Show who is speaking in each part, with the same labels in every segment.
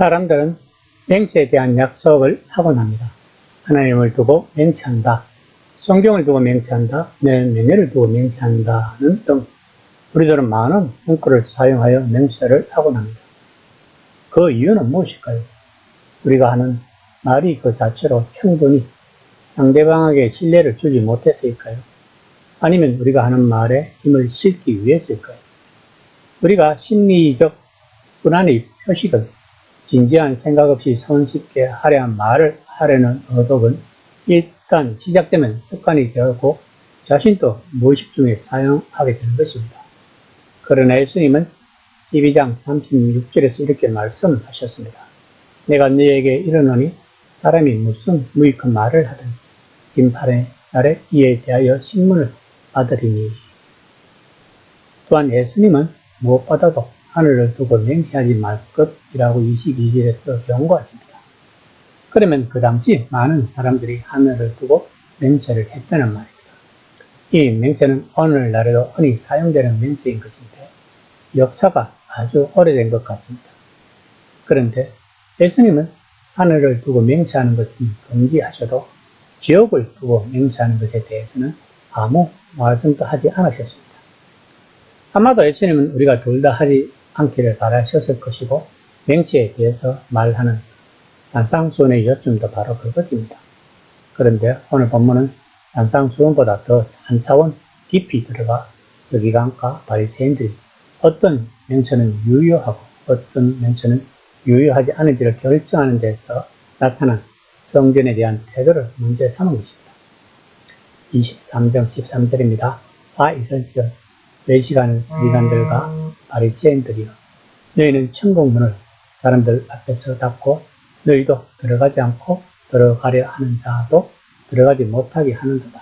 Speaker 1: 사람들은 맹세에 대한 약속을 하곤 합니다. 하나님을 두고 맹세한다. 성경을 두고 맹세한다. 내 명예를 두고 맹세한다는 등 우리들은 많은 문구를 사용하여 맹세를 하곤 합니다. 그 이유는 무엇일까요? 우리가 하는 말이 그 자체로 충분히 상대방에게 신뢰를 주지 못해서일까요? 아니면 우리가 하는 말에 힘을 실기 위해서일까요? 우리가 심리적 불안의 표식은 진지한 생각 없이 손쉽게 하려한 말을 하려는 의도는 일단 시작되면 습관이 되었고 자신도 무의식 중에 사용하게 되는 것입니다. 그러나 예수님은 12장 36절에서 이렇게 말씀하셨습니다. 내가 너에게 이르노니 사람이 무슨 무익한 말을 하든 진판의 날에 이에 대하여 신문을 받으리니 또한 예수님은 무엇보다도 하늘을 두고 맹세하지 말 것이라고 22절에서 경고하십니다. 그러면 그 당시 많은 사람들이 하늘을 두고 맹세를 했다는 말입니다. 이 맹세는 오늘날에도 흔히 사용되는 맹세인 것인데 역사가 아주 오래된 것 같습니다. 그런데 예수님은 하늘을 두고 맹세하는 것은 금지하셔도 지옥을 두고 맹세하는 것에 대해서는 아무 말씀도 하지 않으셨습니다. 아마도 예수님은 우리가 둘 다 하지 않기를 바라셨을 것이고 맹세에 대해서 말하는 산상수훈의 요점도 바로 그것입니다. 그런데 오늘 본문은 산상수훈보다 더 한 차원 깊이 들어가 서기관과 바리새인들이 어떤 맹세는 유효하고 어떤 맹세는 유효하지 않은지를 결정하는 데서 나타난 성전에 대한 태도를 문제 삼은 것입니다. 23장 13절입니다. 아 이설지어 외시가는 서기관들과 바리새인들이여 너희는 천국문을 사람들 앞에서 닫고 너희도 들어가지 않고 들어가려 하는 자도 들어가지 못하게 하는도다.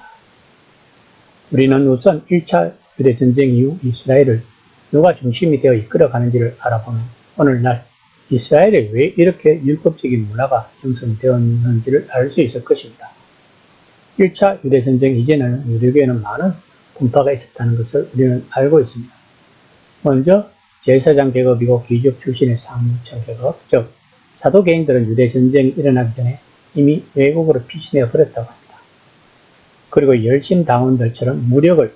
Speaker 1: 우리는 우선 1차 유대전쟁 이후 이스라엘을 누가 중심이 되어 이끌어가는지를 알아보면 오늘날 이스라엘에 왜 이렇게 율법적인 문화가 형성되었는지를 알 수 있을 것입니다. 1차 유대전쟁 이전에는 유대교에는 많은 분파가 있었다는 것을 우리는 알고 있습니다. 먼저 제사장 계급이고 귀족 출신의 사무처 계급, 즉 사도개인들은 유대 전쟁이 일어나기 전에 이미 외국으로 피신해 버렸다고 합니다. 그리고 열심 당원들처럼 무력을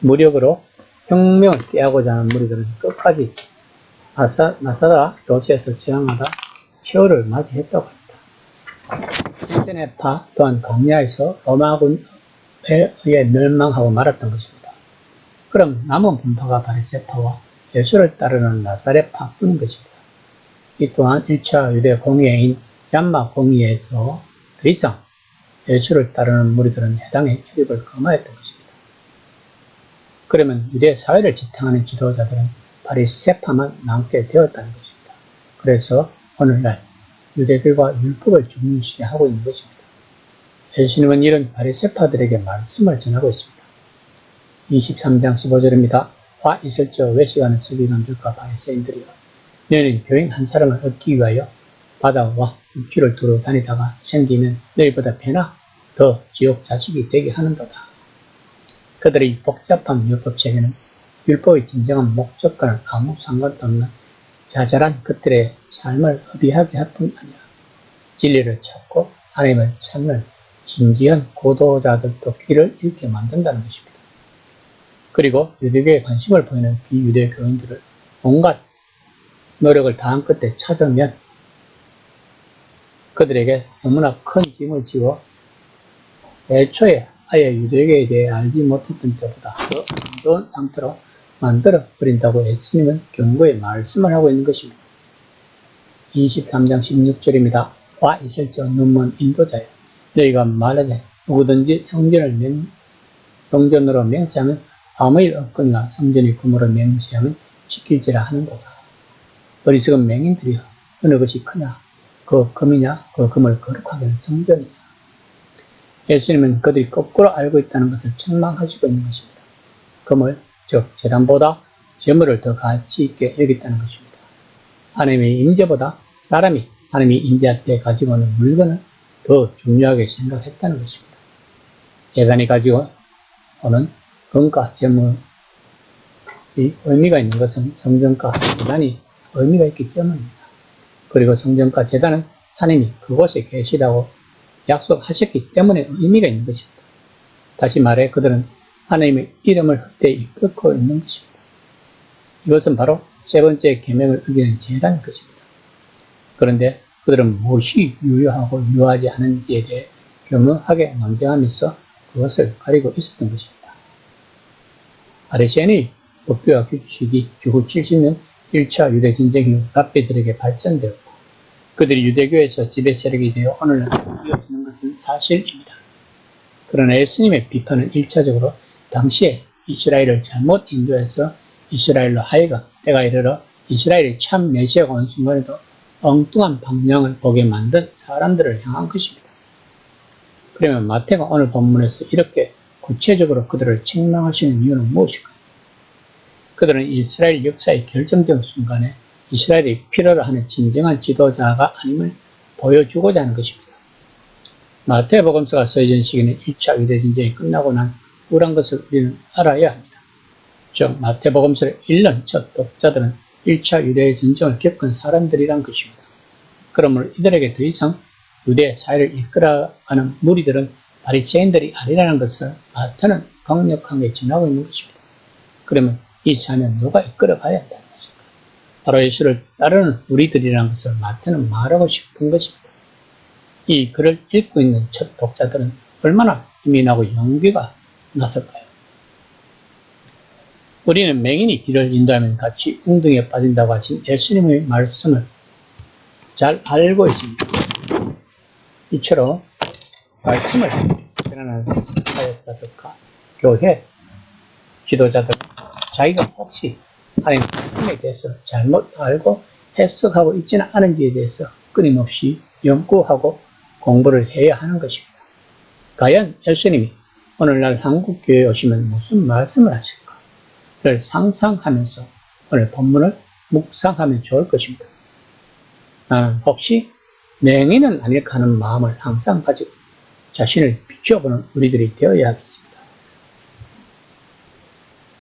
Speaker 1: 무력으로 혁명을 깨하고자 하는 무리들은 끝까지 나사, 나사다 도시에서 저항하다 최후를 맞이했다고 합니다. 인세네파 또한 광야에서 로마군에 의해 멸망하고 말았던 것입니다. 그럼 남은 분파가 바리세파와 예수를 따르는 나사렛파뿐인 것입니다. 이 또한 1차 유대 공예인 얀마 공예에서 더 이상 예수를 따르는 무리들은 해당의 출입을 금하였던 것입니다. 그러면 유대 사회를 지탱하는 지도자들은 바리세파만 남게 되었다는 것입니다. 그래서 오늘날 유대교가 율법을 중시하고 있는 것입니다. 예수님은 이런 바리세파들에게 말씀을 전하고 있습니다. 23장 15절입니다. 화 있을저 외식하는 서기관들과 바리새인들이여 너희는 교인 한 사람을 얻기 위하여 바다와 육지를 두루 다니다가 생기면 너희보다 배나 더 지옥 자식이 되게 하는도다. 그들의 복잡한 율법 체계는 율법의 진정한 목적과는 아무 상관도 없는 자잘한 그들의 삶을 허비하게 할 뿐 아니라 진리를 찾고 하나님을 찾는 진지한 고도자들도 길을 잃게 만든다는 것입니다. 그리고 유대교에 관심을 보이는 비유대 교인들을 온갖 노력을 다한 끝에 찾으면 그들에게 너무나 큰 짐을 지워 애초에 아예 유대교에 대해 알지 못했던 때보다 더 어두운 상태로 만들어 버린다고 예수님은 경고의 말씀을 하고 있는 것입니다. 23장 16절입니다. 와 있을지 눈먼 인도자여 너희가 말하되 누구든지 성전을 명, 성전으로 맹세하면 아무 일 없거니와 성전이 금으로 맹세하면 지킬지라 하는도다. 어리석은 맹인들이여 어느 것이 크냐 그 금이냐 그 금을 거룩하게 하는 성전이냐 예수님은 그들이 거꾸로 알고 있다는 것을 책망하시고 있는 것입니다. 금을 즉 재단보다 재물을 더 가치 있게 여겼다는 것입니다. 하나님의 임재보다 사람이 하나님이 임재할 때 가지고 오는 물건을 더 중요하게 생각했다는 것입니다. 재단이 가지고 오는 금과 재물이 의미가 있는 것은 성전과 재단이 의미가 있기 때문입니다. 그리고 성전과 재단은 하나님이 그곳에 계시다고 약속하셨기 때문에 의미가 있는 것입니다. 다시 말해 그들은 하나님의 이름을 헛되이 이끌고 있는 것입니다. 이것은 바로 세 번째 계명을 어기는 재단인 것입니다. 그런데 그들은 무엇이 유효하고 유효하지 않은지에 대해 교묘하게 논쟁하면서 그것을 가리고 있었던 것입니다. 아레시안의 법규와 규칙이 주후 70년 1차 유대 전쟁 이후 랍비들에게 발전되었고 그들이 유대교에서 지배 세력이 되어 오늘날 이어지는 것은 사실입니다. 그러나 예수님의 비판은 1차적으로 당시에 이스라엘을 잘못 인도해서 이스라엘로 하여가 때가 이르러 이스라엘이 참 메시아가 온 순간에도 엉뚱한 방향을 보게 만든 사람들을 향한 것입니다. 그러면 마태가 오늘 본문에서 이렇게 구체적으로 그들을 책망하시는 이유는 무엇일까요? 그들은 이스라엘 역사의 결정적 순간에 이스라엘이 필요로 하는 진정한 지도자가 아님을 보여주고자 하는 것입니다. 마태복음서가 써진 시기는 1차 유대전쟁이 끝나고 난 후란 것을 우리는 알아야 합니다. 즉 마태복음서를 읽는 첫 독자들은 1차 유대전쟁을 겪은 사람들이란 것입니다. 그러므로 이들에게 더 이상 유대 사회를 이끌어가는 무리들은 바리새인들이 아니라는 것을 마태는 강력하게 전하고 있는 것입니다. 그러면 이 사회는 누가 이끌어가야 한다는 것입니다. 바로 예수를 따르는 우리들이라는 것을 마태는 말하고 싶은 것입니다. 이 글을 읽고 있는 첫 독자들은 얼마나 힘이 나고 용기가 났을까요? 우리는 맹인이 길을 인도하면 같이 웅덩이에 빠진다고 하신 예수님의 말씀을 잘 알고 있습니다. 이처럼 말씀을 사역자들과 교회 지도자들 자기가 혹시 하나님 말씀에 대해서 잘못 알고 해석하고 있지는 않은지에 대해서 끊임없이 연구하고 공부를 해야 하는 것입니다. 과연 예수님이 오늘날 한국 교회에 오시면 무슨 말씀을 하실까?를 상상하면서 오늘 본문을 묵상하면 좋을 것입니다. 나는 혹시 맹인은 아닐까 하는 마음을 항상 가지고 자신을 비춰보는 우리들이 되어야 하겠습니다.